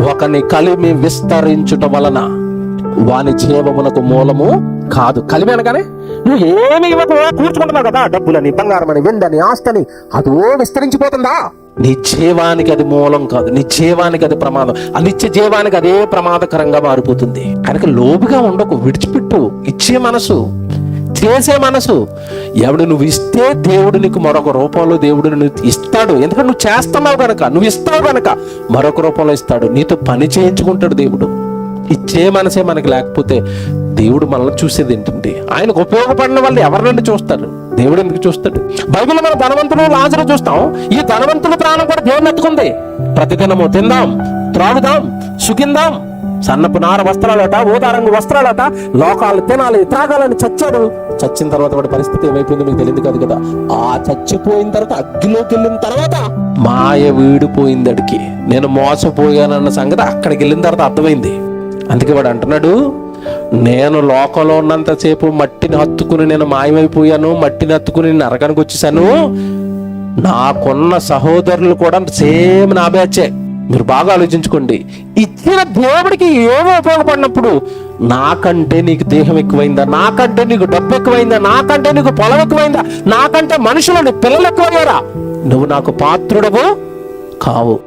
ఒకని కలిమి విస్తరించుట వలన వాని జీవమునకు మూలము కాదు. కలిమి అనగానే నువ్వు ఏమి ఇవ్వకు కూర్చుకుంటున్నావు కదా. డబ్బులని బంగారమని వెండని ఆస్తని అదో విస్తరించిపోతుందా? నీ జీవానికి అది మూలం కాదు. నీ జీవానికి అది ప్రమాదం. ఆ నిత్య జీవానికి అదే ప్రమాదకరంగా మారిపోతుంది. కనుక లోబుగా ఉండకు విడిచిపెట్టు. ఇచ్చే మనసు చేసే మనసు. ఎవడు నువ్వు ఇస్తే దేవుడు నీకు మరొక రూపంలో దేవుడు నువ్వు ఇస్తాడు. ఎందుకంటే నువ్వు చేస్తున్నావు కనుక నువ్వు ఇస్తావు కనుక మరొక రూపంలో ఇస్తాడు. నీతో పని చేయించుకుంటాడు దేవుడు. ఇచ్చే మనసే మనకి లేకపోతే దేవుడు మనల్ని చూసేది ఏంటండి? ఆయనకు ఉపయోగపడిన వాళ్ళు ఎవరినండి చూస్తారు దేవుడు ఎందుకు చూస్తాడు? బైబిల్ మన ధనవంతులు లాజరు చూస్తాం. ఈ ధనవంతుల ప్రాణం కూడా దేవుడు ఎత్తుకుంది. ప్రతిదినము తిందాం త్రాగుదాం సుఖిందాం. సన్నపు నార వస్త్రాలట ఊదారంగు వస్త్రాలట లోకాలు తినాలి త్రాగాలని చచ్చాడు. చచ్చిన తర్వాత వాడి పరిస్థితి ఏమైపోయిందో మీకు తెలియదు కాదు కదా. ఆ చచ్చిపోయిన తర్వాత అగ్గిలోకి వెళ్ళిన తర్వాత మాయ వీడిపోయింది అడికి నేను మోసపోయానన్న సంగతి అక్కడికి వెళ్ళిన తర్వాత అర్థమైంది. అందుకే వాడు అంటున్నాడు నేను లోకంలో ఉన్నంతసేపు మట్టిని హత్తుకుని నేను మాయమైపోయాను మట్టిని హత్తుకుని నరకానికి వచ్చేసాను. నాకున్న సహోదరులు కూడా సేమ్ నా బ్యాచే. మీరు బాగా ఆలోచించుకోండి. ఇచ్చిన దేవుడికి ఏమో ఉపయోగపడినప్పుడు నాకంటే నీకు దేహం ఎక్కువైందా? నాకంటే నీకు డబ్బు ఎక్కువైందా? నాకంటే నీకు పొలం ఎక్కువైందా? నాకంటే మనుషులు నీ పిల్లలు ఎక్కువయ్యారా? నువ్వు నాకు పాత్రుడవు కావు.